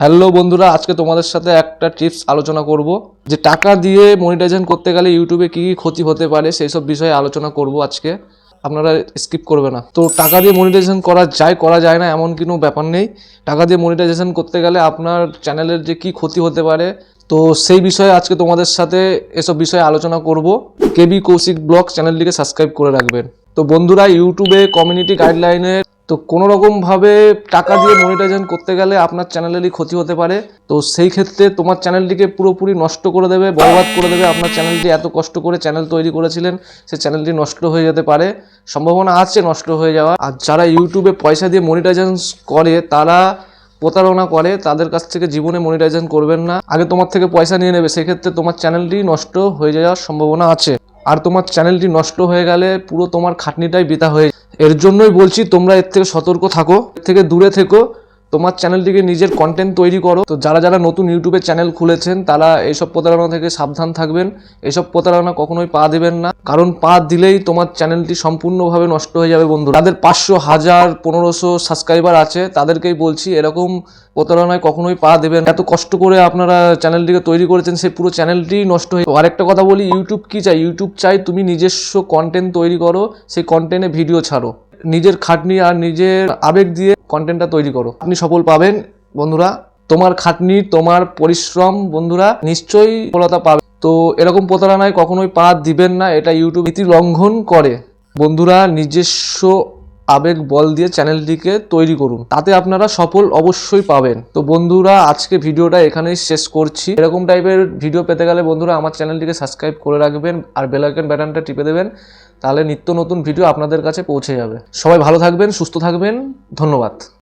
Hello বন্ধুরা, আজকে তোমাদের সাথে একটা টিপস আলোচনা করব, যে টাকা দিয়ে মনিটাইজেশন করতে গেলে ইউটিউবে কি কি ক্ষতি হতে পারে সেই সব বিষয়ে আলোচনা করব আজকে। আপনারা স্কিপ করবে না। তো টাকা দিয়ে মনিটাইজেশন করা যায় করা যায় না, এমন কোনো ব্যাপার নেই। টাকা দিয়ে মনিটাইজেশন করতে গেলে আপনার চ্যানেলের যে কি ক্ষতি হতে পারে, তো সেই বিষয়ে আজকে তোমাদের সাথে এসব বিষয়ে আলোচনা করব। কেবি কৌশিক ব্লগ চ্যানেলটিকে সাবস্ক্রাইব করে রাখবেন। তো বন্ধুরা ইউটিউবে কমিউনিটি গাইডলাইনে তো কোনো রকমভাবে টাকা দিয়ে মনিটাইজেশন করতে গেলে আপনার চ্যানেলেরই ক্ষতি হতে পারে। তো সেই ক্ষেত্রে তোমার চ্যানেলটিকে পুরোপুরি নষ্ট করে দেবে, বরবাদ করে দেবে। আপনার চ্যানেলটি এত কষ্ট করে চ্যানেল তৈরি করেছিলেন, সে চ্যানেলটি নষ্ট হয়ে যেতে পারে। সম্ভাবনা আছে নষ্ট হয়ে যাওয়া আর যারা ইউটিউবে পয়সা দিয়ে মনিটাইজেশন করে, তারা প্রতারণা করে, তাদের কাছ থেকে জীবনে মনিটাইজেশন করবেন না। আগে তোমার থেকে পয়সা নিয়ে নেবে, সেক্ষেত্রে তোমার চ্যানেলটি নষ্ট হয়ে যাওয়ার সম্ভাবনা আছে। আর তোমার চ্যানেলটি নষ্ট হয়ে গেলে পুরো তোমার খাটনিটাই বৃথা হয়ে। এর জন্যই বলছি তোমরা এর থেকে সতর্ক থাকো, এর থেকে দূরে থেকো তোমার চ্যানেলটিকে নিজের কন্টেন্ট তৈরি করো। তো যারা যারা নতুন ইউটিউবে চ্যানেল খুলেছেন, তারা এইসব প্রতারণা থেকে সাবধান থাকবেন। এইসব প্রতারণা কখনোই পা দেবেন না। কারণ পা দিলেই তোমার চ্যানেলটি সম্পূর্ণভাবে নষ্ট হয়ে যাবে বন্ধু তাদের পাঁচশো, হাজার, পনেরোশো সাবস্ক্রাইবার আছে, তাদেরকেই বলছি, এরকম প্রতারণায় কখনোই পা দেবেন এত কষ্ট করে আপনারা চ্যানেলটিকে তৈরি করেছেন, সেই পুরো চ্যানেলটি নষ্ট হয়ে আরেকটা কথা বলি ইউটিউব কি চাই? ইউটিউব চাই তুমি নিজস্ব কন্টেন্ট তৈরি করো, সেই কন্টেন্টে ভিডিও ছাড়ো। নিজের খাটনি আর নিজের আবেগ দিয়ে কন্টেন্টটা তৈরি করো। আপনি সফল পাবেন, বন্ধুরা। তোমার খাটনি, তোমার পরিশ্রম, বন্ধুরা, নিশ্চয়ই সফলতা পাবে। তো এরকম প্রতারণায় কখনোই পা দিবেন না, এটা ইউটিউব ইতি লঙ্ঘন করে। বন্ধুরা, নিজস্ব আবেগ বল দিয়ে চ্যানেলটিকে তৈরি করুন। তাতে আপনারা সফল অবশ্যই পাবেন। তো বন্ধুরা, আজকে ভিডিওটা এখানেই শেষ করছি। এরকম টাইপের ভিডিও পেতে গেলে বন্ধুরা আমার চ্যানেলটিকে সাবস্ক্রাইব করে রাখবেন আর বেলাইকন ব্যাটনটা টিপে দেবেন। তাহলে নিত্য নতুন ভিডিও আপনাদের কাছে পৌঁছে যাবে। সবাই ভালো থাকবেন, সুস্থ থাকবেন। ধন্যবাদ।